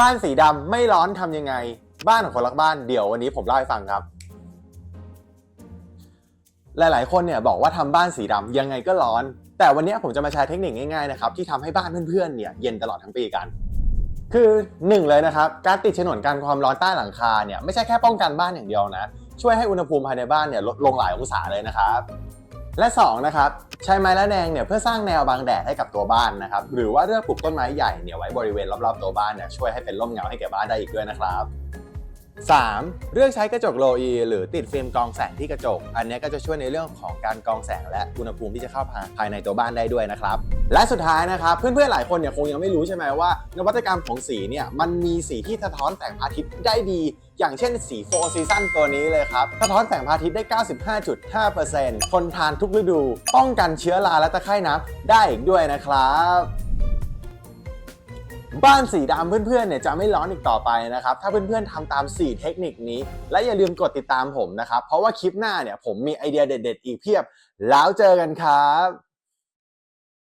บ้านสีดำไม่ร้อนทำยังไง บ้านของคนรักบ้านเดี๋ยววันนี้ผมเล่าให้ฟังครับ หลายๆ คนเนี่ยบอกว่าทำบ้านสีดำยังไงก็ร้อน แต่วันนี้ผมจะมาแชร์เทคนิคง่ายๆนะครับที่ทำให้บ้านเพื่อนๆเนี่ยเย็นตลอดทั้งปีกัน คือหนึ่งเลยนะครับการติดฉนวนกันความร้อนใต้หลังคาเนี่ยไม่ใช่แค่ป้องกันบ้านอย่างเดียวนะ ช่วยให้อุณหภูมิภายในบ้านเนี่ยลดลงหลายองศาเลยนะครับ และสองนะครับใช้ไม้ละแนงเนี่ยเพื่อสร้างแนวบังแดดให้กับตัวบ้านนะครับหรือว่าเลือกปลูกต้นไม้ใหญ่เนี่ยไว้บริเวณรอบๆตัวบ้านเนี่ยช่วยให้เป็นร่มเงาให้แก่บ้านได้อีกด้วยนะครับ 3. เลือกใช้กระจกโลอีหรือติดฟิล์มกรองแสงที่กระจก อันนี้ก็จะช่วยในเรื่องของการกรองแสงและอุณหภูมิที่จะเข้าภายในตัวบ้านได้ด้วยนะครับ และสุดท้ายนะครับเพื่อนๆหลายคนเนี่ยคงยังไม่รู้ใช่ไหมว่า นวัตกรรมของสีเนี่ยมันมีสีที่สะท้อนแสงอาทิตย์ได้ดี อย่างเช่นสีโฟซีซันตัวนี้เลยครับสะท้อนแสงพระอาทิตย์ได้ 95.5%ทนทานทุกฤดู ป้องกันเชื้อราและตะไคร่น้ำได้อีกด้วยนะครับ บ้านสีดำเพื่อนๆเนี่ยจะไม่ร้อนอีกต่อไปนะครับ ถ้าเพื่อนๆทำตาม 4 เทคนิคนี้ และอย่าลืมกดติดตามผมนะครับ เพราะว่าคลิปหน้าเนี่ยผมมีไอเดียเด็ด ๆ อีกเพียบ แล้วเจอกันครับ